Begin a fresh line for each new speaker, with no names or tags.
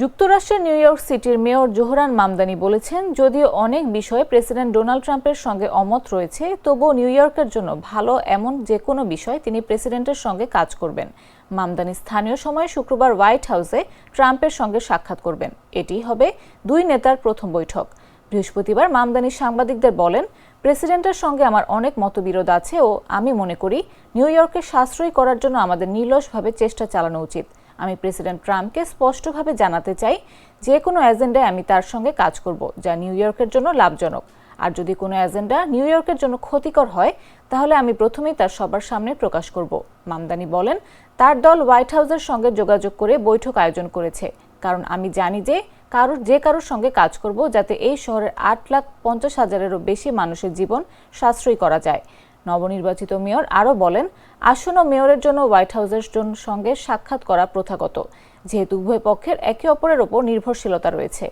যুক্তরাষ্ট্রের New York সিটির mayor Zohran Mamdani বলেছেন, যদিও অনেক বিষয়ে প্রেসিডেন্ট ডোনাল্ড ট্রাম্পের সঙ্গে অমত রয়েছে, তবুও নিউ ইয়র্কের জন্য ভালো এমন যে কোনো বিষয় তিনি প্রেসিডেন্টের সঙ্গে কাজ করবেন। মামদানি স্থানীয় সময়ে শুক্রবার হোয়াইট হাউসে ট্রাম্পের সঙ্গে সাক্ষাৎ করবেন। এটি হবে দুই নেতার প্রথম বৈঠক। বৃহস্পতিবার মামদানি সাংবাদিকদের বলেন, প্রেসিডেন্টের সঙ্গে আমার অনেক মতবিরোধ আছে ও আমি মনে করি, নিউ ইয়র্কে সাশ্রয় করার জন্য আমাদের নির্লসভাবে চেষ্টা চালানো উচিত। আমি প্রেসিডেন্ট ট্রাম্পকে স্পষ্টভাবে জানাতে চাই, যে কোনো এজেন্ডায় আমি তার সঙ্গে কাজ করব, যা নিউ ইয়র্কের জন্য লাভজনক। আর যদি কোনো এজেন্ডা নিউ ইয়র্কের জন্য ক্ষতিকর হয়, তাহলে আমি প্রথমেই তার সবার সামনে প্রকাশ করব, মামদানি বলেন। তার দল হোয়াইট হাউসের সঙ্গে যোগাযোগ করে বৈঠক আয়োজন করেছে। কারণ আমি জানি যে কারোর যে কারোর সঙ্গে কাজ করব, যাতে এই শহরের আট লাখ পঞ্চাশ হাজারেরও বেশি মানুষের জীবন সাশ্রয়ী করা যায়। নবনির্বাচিত মেয়র আরও বলেন, আসন্ন মেয়রের জন্য হোয়াইট হাউসের সঙ্গে সাক্ষাৎ করা প্রথাগত। যেহেতু উভয় পক্ষের একে অপরের ওপর নির্ভরশীলতা রয়েছে।